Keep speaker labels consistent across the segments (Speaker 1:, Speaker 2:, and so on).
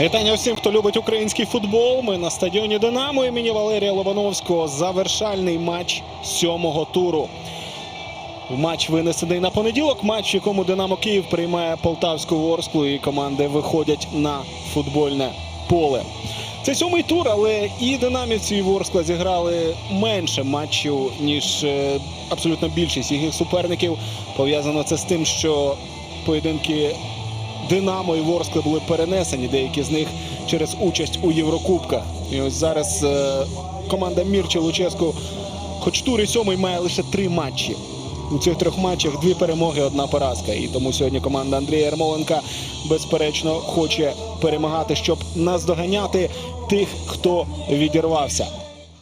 Speaker 1: Вітання усім, хто любить український футбол. Ми на стадіоні Динамо імені Валерія Лобановського. Завершальний матч сьомого туру. Матч винесений на понеділок. Матч, в якому Динамо Київ приймає Полтавську Ворсклу і команди виходять на футбольне поле. Це сьомий тур, але і динамівці і Ворскла зіграли менше матчів, ніж е, абсолютно більшість їхніх суперників. Пов'язано це з тим, що поєдинки Динамо і Ворскли були перенесені, деякі з них через участь у Єврокубках. І ось зараз е, команда Мірчі Луческу, хоч тур і сьомий, має лише три матчі. У цих трьох матчах дві перемоги, одна поразка. І тому сьогодні команда Андрія Ярмоленка безперечно хоче перемагати, щоб наздоганяти тих, хто відірвався.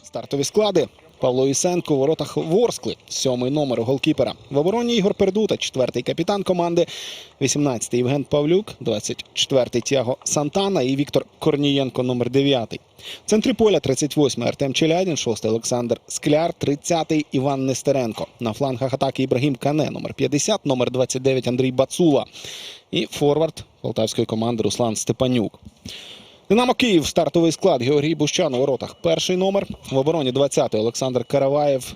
Speaker 1: Стартові склади. Павло Ісенко у воротах Ворскли, сьомий номер голкіпера. В обороні Ігор Пердута, четвертий капітан команди, 18-й Євген Павлюк, 24-й Тяго Сантана і Віктор Корнієнко, номер 9. В центрі поля 38-й Артем Челядін, 6-й Олександр Скляр, 30-й Іван Нестеренко. На флангах атаки Ібрагім Кане, номер 50, номер 29 Андрій Бацула. І форвард полтавської команди Руслан Степанюк. Динамо Київ, стартовий склад. Георгій Бущан у воротах. Перший номер. В обороні 20-й Олександр Караваєв.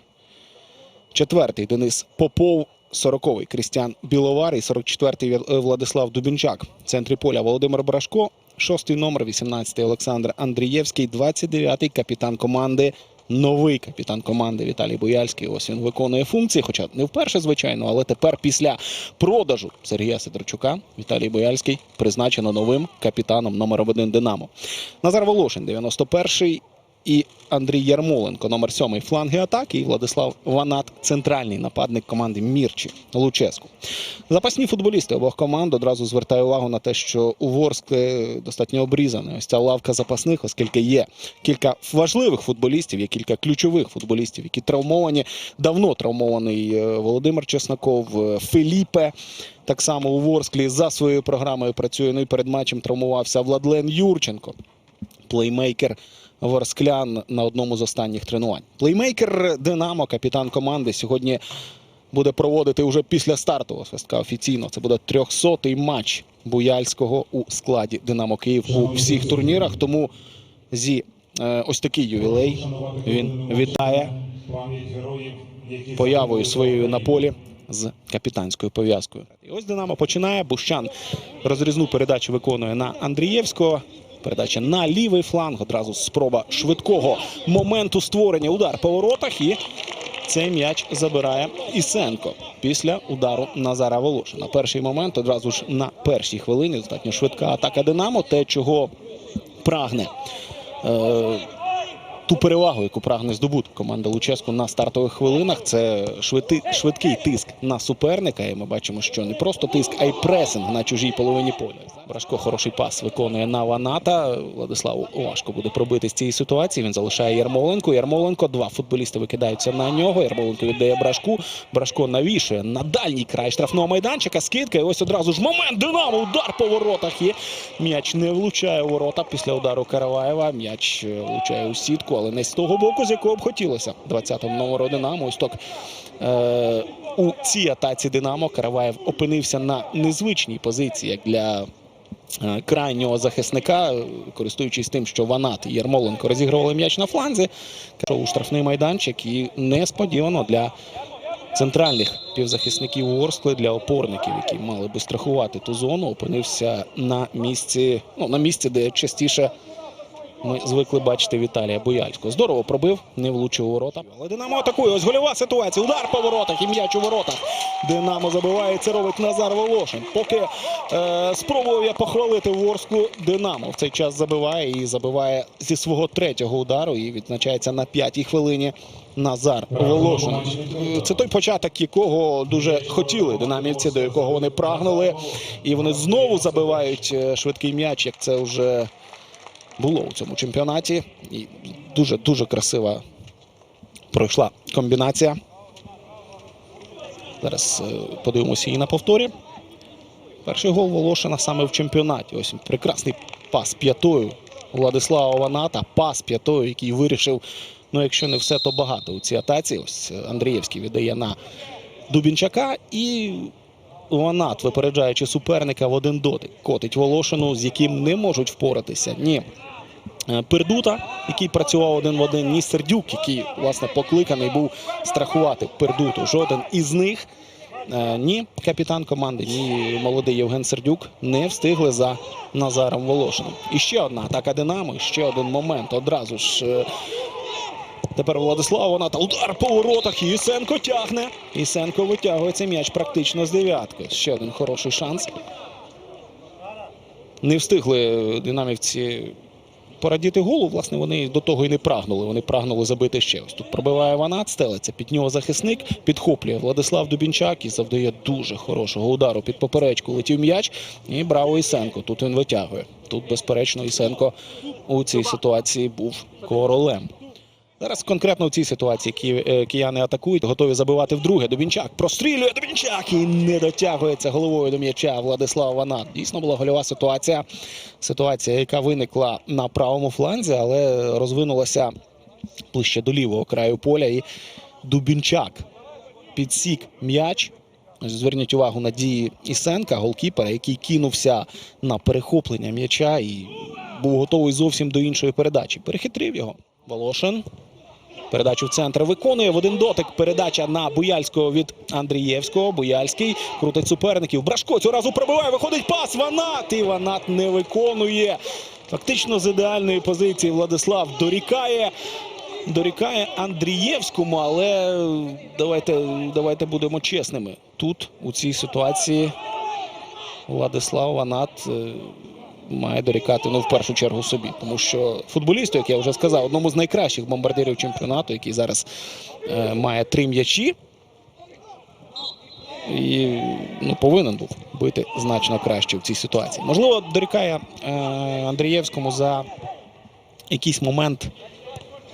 Speaker 1: Четвертий Денис Попов. 40-й Крістіан Біловар і 44-й Владислав Дубінчак. В центрі поля Володимир Брашко. Шостий номер, 18-й Олександр Андрієвський, 29-й капітан команди. Новий капітан команди Віталій Бояльський. Ось він виконує функції, хоча не вперше, звичайно, але тепер після продажу Сергія Сидорчука Віталій Бояльський призначено новим капітаном номером 1 Динамо. Назар Волошин, 91-й. І Андрій Ярмоленко, номер 7 фланги атаки. І Владислав Ванат, центральний нападник команди Мірчі Луческу. Запасні футболісти обох команд одразу звертаю увагу на те, що у Ворскли достатньо обрізана ось ця лавка запасних, оскільки є кілька важливих футболістів, є кілька ключових футболістів, які травмовані. Давно травмований е, Володимир Чесноков, е, Феліпе. Так само у Ворсклі за своєю програмою працює. Ну і перед матчем травмувався Владлен Юрченко плеймейкер Ворсклян на одному з останніх тренувань. Плеймейкер Динамо, капітан команди, сьогодні буде проводити вже після стартового свистка офіційно. Це буде 300-й матч Буяльського у складі Динамо Київ у всіх турнірах. Тому зі е, ось такий ювілей він вітає появою своєю на полі з капітанською пов'язкою. І ось Динамо починає. Бущан розрізну передачу виконує на Андрієвського. Передача на лівий фланг. Одразу спроба швидкого моменту створення. Удар по воротах. І цей м'яч забирає Ісенко після удару Назара Волошина. Перший момент одразу ж на першій хвилині. Достатньо швидка атака Динамо. Те, чого прагне. Е, ту перевагу, яку прагне здобути команда Луческу на стартових хвилинах. Це швидкий, швидкий тиск на суперника. І ми бачимо, що не просто тиск, а й пресинг на чужій половині поля. Брашко хороший пас виконує на Ваната. Владиславу важко буде пробити з цієї ситуації. Він залишає Ярмоленко. Ярмоленко. Два футболісти викидаються на нього. Ярмоленко віддає Брашку. Брашко навішує на дальній край штрафного майданчика. Скидка. І ось одразу ж момент Динамо. Удар по воротах. І м'яч не влучає у ворота після удару Караваєва. М'яч е, влучає у сітку, але не з того боку, з якого б хотілося. 20-му номеру Динамо. Ось так. Е, у цій атаці Динамо Караваєв опинився на незвичній позиції як для е, крайнього захисника, користуючись тим, що Ванат і Ярмоленко розігрували м'яч на фланзі, у штрафний майданчик і несподівано для центральних півзахисників Ворскли для опорників, які мали би страхувати ту зону, опинився на місці, ну на місці, де частіше. Ми звикли бачити Віталія Бояльського. Здорово пробив, не влучив ворота. Але Динамо атакує. Ось гольова ситуація. Удар по воротах і м'яч у воротах. Динамо забиває. Це робить Назар Волошин. Поки е, спробував я похвалити Ворсклу, Динамо в цей час забиває і забиває зі свого третього удару. І відзначається на п'ятій хвилині Назар Волошин. Е, Це той початок, якого дуже хотіли динамівці, до якого вони прагнули. І вони знову забивають е, швидкий м'яч, як це вже було у цьому чемпіонаті. І дуже дуже красива пройшла комбінація. Зараз е, подивимося її на повторі. Перший гол Волошина саме в чемпіонаті. Ось прекрасний пас п'ятою Владислава Ваната. Пас п'ятою, який вирішив, ну якщо не все, то багато у цій атаці. Ось Андрієвський віддає на Дубінчака. І Ванат, випереджаючи суперника в один дотик, котить Волошину, з яким не можуть впоратися. Ні. Е, Пердута, який працював один в один, ні Сердюк, який власне покликаний був страхувати Пердуту. Жоден із них, е, ні капітан команди, ні молодий Євген Сердюк не встигли за Назаром Волошиним. І ще одна атака Динамо, ще один момент. Одразу ж е, Тепер Владислав Ваната. Удар по воротах. Ісенко тягне. Ісенко витягує цей м'яч практично з дев'ятки. Ще один хороший шанс. Не встигли динамівці порадіти голу. Власне, вони до того і не прагнули. Вони прагнули забити ще. Ось тут пробиває Ванат, стелиться. Під нього захисник підхоплює Владислав Дубінчак і завдає дуже хорошого удару під поперечку. Летів м'яч. І браво Ісенко. Тут він витягує. Тут, безперечно, Ісенко у цій ситуації був королем. Зараз конкретно в цій ситуації е, кияни атакують, готові забивати вдруге. Дубінчак прострілює Дубінчак і не дотягується головою до м'яча Владислав Ванат. Дійсно була гольова ситуація. Ситуація, яка виникла на правому фланзі, але розвинулася ближче до лівого краю поля. І Дубінчак підсік м'яч. Зверніть увагу на дії Ісенка, голкіпера, який кинувся на перехоплення м'яча і був готовий зовсім до іншої передачі. Перехитрив його. Волошин. Передачу в центр виконує в один дотик. Передача на Буяльського від Андрієвського. Буяльський крутить суперників. Брашко цього разу пробиває. Виходить пас. Ванат. І Ванат не виконує. Фактично з ідеальної позиції Владислав дорікає. Дорікає Андрієвському, але давайте, давайте будемо чесними. Тут у цій ситуації Владислав Ванат е, має дорікати ну в першу чергу собі, тому що футболісту, як я вже сказав, одному з найкращих бомбардирів чемпіонату, який зараз е, має три м'ячі, і ну, повинен був бити значно краще в цій ситуації. Можливо, дорікає е, Андрієвському за якийсь момент,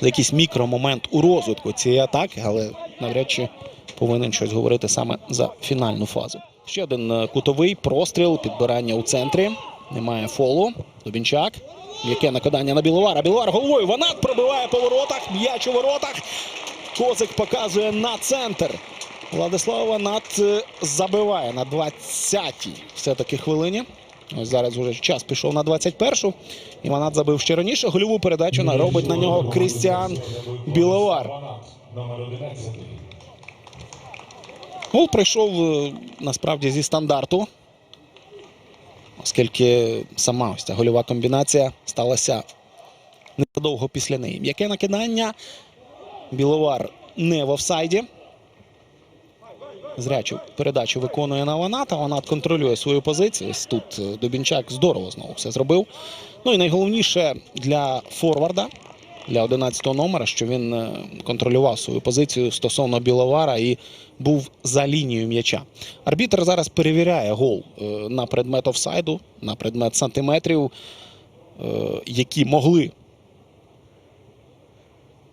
Speaker 1: за якийсь мікромомент у розвитку цієї атаки, але навряд чи повинен щось говорити саме за фінальну фазу. Ще один е, кутовий простріл, підбирання у центрі. Немає фолу. Дубінчак. Яке накидання на Біловара. Біловар головою. Ванат пробиває по воротах. М'яч у воротах. Козик показує на центр. Владислав Ванат е, забиває на 20-й все-таки хвилині. Ось зараз вже час пішов на 21-шу. І Ванат забив ще раніше. Гольову передачу наробить на нього Крістіан Біловар. Гол прийшов е, насправді зі стандарту, оскільки сама ось ця гольова комбінація сталася незадовго після неї. М'яке накидання. Біловар не в офсайді. Зрячу передачу виконує на Ваната. Ванат контролює свою позицію. Ось тут е, Дубінчак здорово знову все зробив. Ну і найголовніше для форварда, для 11-го номера, що він е, контролював свою позицію стосовно Біловара і був за лінією м'яча. Арбітр зараз перевіряє гол е, на предмет офсайду, на предмет сантиметрів, е, які могли,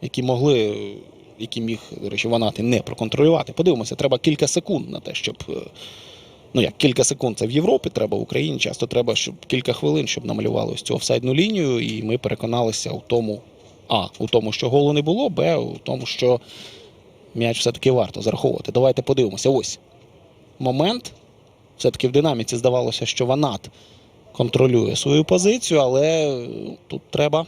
Speaker 1: які могли, які міг, до речі, Ванати не проконтролювати. Подивимося, треба кілька секунд на те, щоб. Ну як кілька секунд це в Європі треба, в Україні часто треба, щоб кілька хвилин, щоб намалювали ось цю офсайдну лінію, і ми переконалися у тому, а, у тому, що голу не було, б, у тому, що м'яч все-таки варто зараховувати. Давайте подивимося. Ось момент. Все-таки в динаміці здавалося, що Ванат контролює свою позицію, але е, тут треба.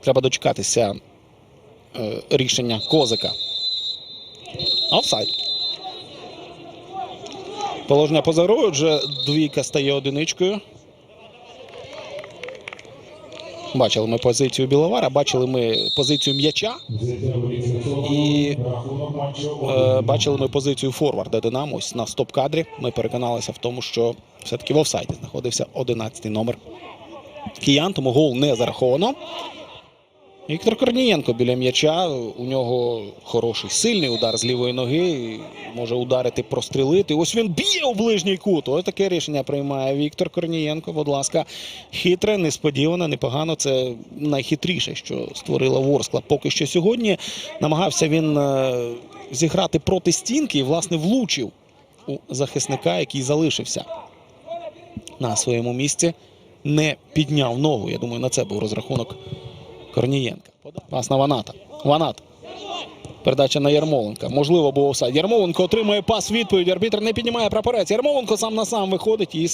Speaker 1: Треба дочекатися е, рішення Козика. Офсайд. Положення поза грою, вже двійка стає одиничкою. Бачили ми позицію Біловара, бачили ми позицію м'яча. І е, бачили ми позицію форварда Динамо ось на стоп-кадрі. Ми переконалися в тому, що все-таки в офсайді знаходився 11-й номер киян, тому гол не зараховано. Віктор Корнієнко біля м'яча. У нього хороший сильний удар з лівої ноги. Може ударити, прострілити. Ось він б'є у ближній кут. Ось таке рішення приймає Віктор Корнієнко. Будь ласка, хитре, несподіване, непогано. Це найхитріше, що створила Ворскла. Поки що сьогодні намагався він е, зіграти проти стінки і, власне, влучив у захисника, який залишився на своєму місці. Не підняв ногу. Я думаю, на це був розрахунок Корнієнка. Пас на Ваната. Ванат. Передача на Ярмоленка. Можливо, був офсайд. Ярмоленко отримує пас відповідь. Арбітр не піднімає прапорець. Ярмоленко сам на сам виходить. І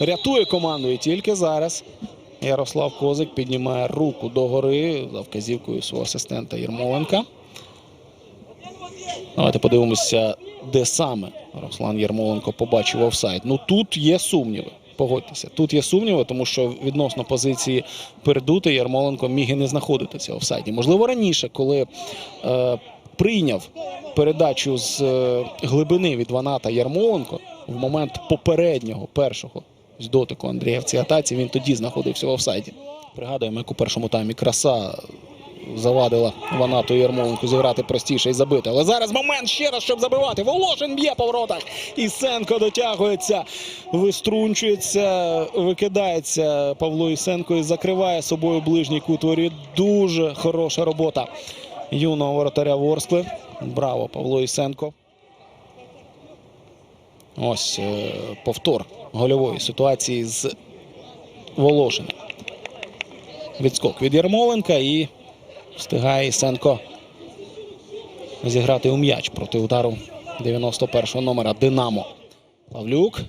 Speaker 1: рятує команду. І тільки зараз Ярослав Козик піднімає руку догори за вказівкою свого асистента Ярмоленка. Давайте подивимося, де саме Руслан Ярмоленко побачив офсайд. Ну тут є сумніви. Погодьтеся, тут є сумніви, тому що відносно позиції передути Ярмоленко міг і не знаходитися офсайді. Можливо, раніше, коли е, прийняв передачу з е, глибини від Ваната Ярмоленко в момент попереднього першого з дотику Андрія в цій атаці, він тоді знаходився в офсайді. Пригадуємо, як у першому таймі краса завадила Ванату Ярмоленку зіграти простіше і забити. Але зараз момент ще раз, щоб забивати. Волошин б'є по воротах. Ісенко дотягується, виструнчується, викидається Павло Ісенко і закриває собою ближній кут. Дуже хороша робота юного воротаря Ворскли. Браво, Павло Ісенко. Ось е, повтор гольової ситуації з Волошиним. Відскок від Ярмоленка і встигає Ісенко зіграти у м'яч проти удару 91-го номера Динамо. Павлюк.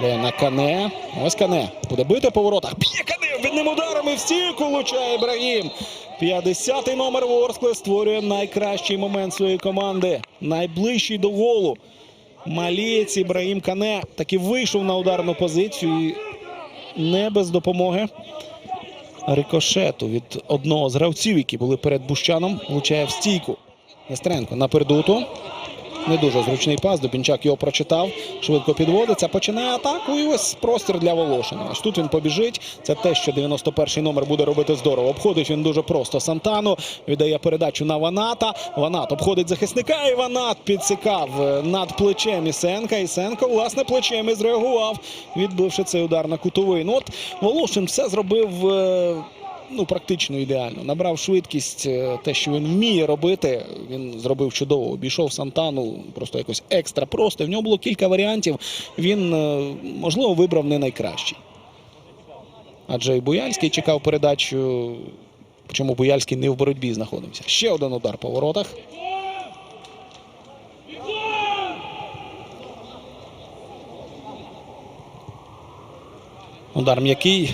Speaker 1: Де на Кане. Ось Кане. Буде бити по воротах. Б'є Кане відним ударом і в стійку влучає Ібрагім. 50-й номер Ворскли створює найкращий момент своєї команди. Найближчий до голу. Малієць Ібрагім Кане таки вийшов на ударну позицію і не без допомоги рикошету від одного з гравців, які були перед Бущаном, влучає в стійку. Ястренко на передуту. Не дуже зручний пас. Дубінчак його прочитав. Швидко підводиться. Починає атаку. І ось простір для Волошина. Ось тут він побіжить. Це те, що 91-й номер буде робити здорово. Обходить він дуже просто Сантану. Віддає передачу на Ваната. Ванат обходить захисника. І Ванат підсікав е, над плечем Ісенка. Ісенко, власне, плечем і зреагував, відбивши цей удар на кутовий. Ну от Волошин все зробив. Ну, практично ідеально. Набрав швидкість, е, те, що він вміє робити. Він зробив чудово. Обійшов Сантану просто якось екстра просто. В нього було кілька варіантів. Він, е, можливо, вибрав не найкращий. Адже і Буяльський чекав передачу. Чому Буяльський не в боротьбі знаходився. Ще один удар по воротах. Удар м'який.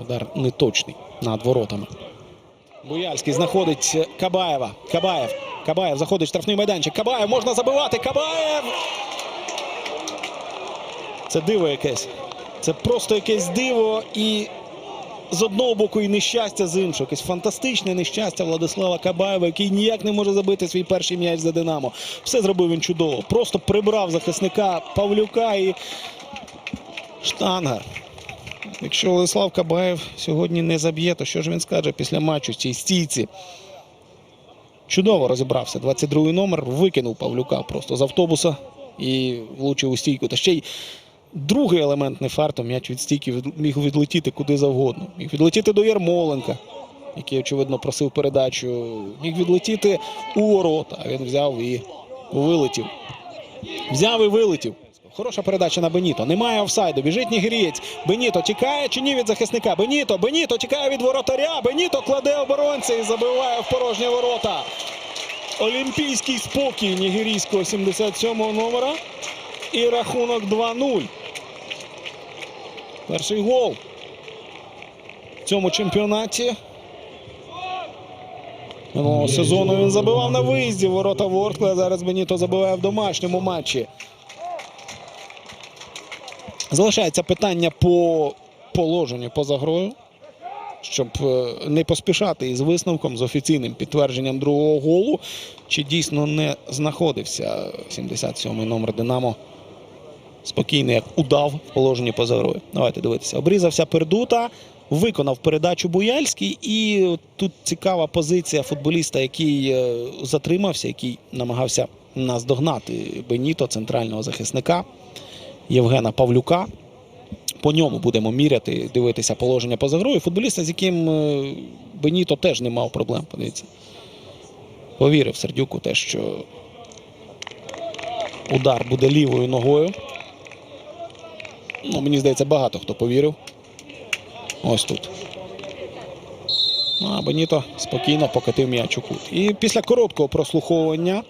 Speaker 1: Удар неточний над воротами. Буяльський знаходить Кабаєва. Кабаєв. Кабаєв заходить в штрафний майданчик. Кабаєв можна забивати. Кабаєв. Це диво якесь. Це просто якесь диво і з одного боку і нещастя з іншого. Якесь фантастичне нещастя Владислава Кабаєва, який ніяк не може забити свій перший м'яч за Динамо. Все зробив він чудово. Просто прибрав захисника Павлюка і штангар. Якщо Владислав Кабаєв сьогодні не заб'є, то що ж він скаже після матчу в цій стійці? Чудово розібрався. 22-й номер викинув Павлюка просто з автобуса і влучив у стійку. Та ще й другий елемент не фартом. М'яч від стійки міг відлетіти куди завгодно. Міг відлетіти до Ярмоленка, який, очевидно, просив передачу. Міг відлетіти у ворота. А він взяв і вилетів. Взяв і вилетів. Хороша передача на Беніто. Немає офсайду. Біжить нігерієць. Беніто тікає чи ні від захисника? Беніто, Беніто тікає від воротаря. Беніто кладе оборонця і забиває в порожні ворота. Олімпійський спокій нігерійського 77-го номера. І рахунок 2-0. Перший гол в цьому чемпіонаті. Минулого сезону він забивав на виїзді ворота Воркли, зараз Беніто забиває в домашньому матчі. Залишається питання по положенню поза грою, щоб е, не поспішати із висновком з офіційним підтвердженням другого голу. Чи дійсно не знаходився 77-й номер Динамо спокійний, як удав в положенні поза грою. Давайте дивитися. Обрізався пердута, виконав передачу Буяльський. І тут цікава позиція футболіста, який е, затримався, який намагався наздогнати Беніто, центрального захисника Євгена Павлюка. По ньому будемо міряти, дивитися положення поза грою. Футболіста, з яким е, Беніто теж не мав проблем. Подивіться. Повірив Сердюку те, що удар буде лівою ногою. Ну, мені здається, багато хто повірив. Ось тут. Ну, а Беніто спокійно покатив м'яч у кут. І після короткого прослуховування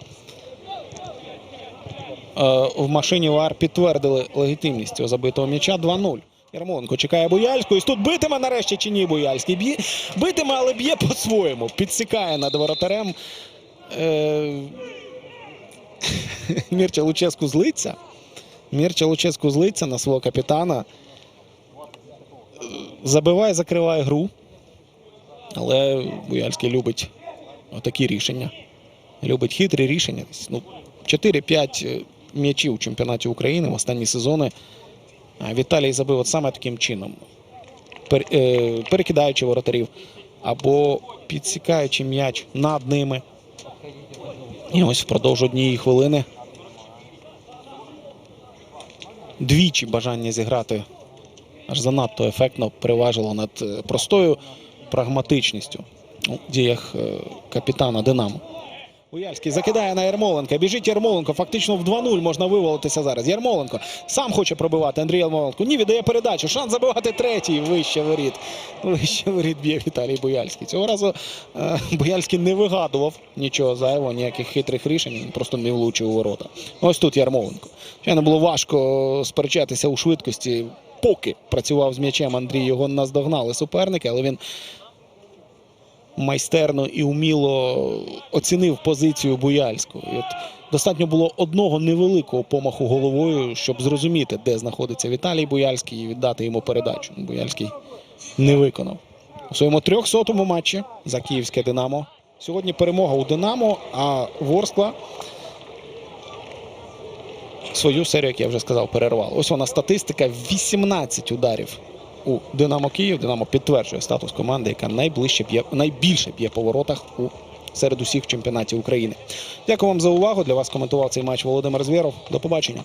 Speaker 1: в машині ВАР підтвердили легітимність цього забитого м'яча 2-0. Ярмоленко чекає Буяльську. І тут битиме нарешті чи ні Буяльський. Б'є, битиме, але б'є по-своєму. Підсікає над воротарем. Е, Мірча Луческу злиться. Мірча Луческу злиться на свого капітана. Е, Забиває, закриває гру. Але Буяльський любить отакі рішення. Любить хитрі рішення. Ну, 4-5 м'ячів у чемпіонаті України в останні сезони. Віталій забив от саме таким чином. Е, перекидаючи воротарів або підсікаючи м'яч над ними. І ось впродовж однієї хвилини. Двічі бажання зіграти аж занадто ефектно переважило над е, простою прагматичністю у діях е, капітана Динамо. Уяльський закидає на Ярмоленка. Біжить Ярмоленко. Фактично в 2-0 можна вивалитися зараз. Ярмоленко сам хоче пробивати Андрій Ярмоленко. Ні, віддає передачу. Шанс забивати третій. Вище воріт. Вище воріт б'є Віталій Буяльський. Цього разу е, Буяльський не вигадував нічого зайвого, ніяких хитрих рішень. Він просто не влучив у ворота. Ось тут Ярмоленко. Звичайно, було важко сперечатися у швидкості. Поки працював з м'ячем Андрій, його наздогнали суперники, але він майстерно і уміло оцінив позицію Буяльського. От достатньо було одного невеликого помаху головою, щоб зрозуміти, де знаходиться Віталій Буяльський, і віддати йому передачу. Буяльський не виконав. У своєму 300-му матчі за київське Динамо. Сьогодні перемога у Динамо, а Ворскла свою серію, як я вже сказав, перервала. Ось вона статистика: 18 ударів у Динамо Київ. Динамо підтверджує статус команди, яка найближче б'є, найбільше б'є по воротах у серед усіх чемпіонатів України. Дякую вам за увагу. Для вас коментував цей матч Володимир Звєров. До побачення.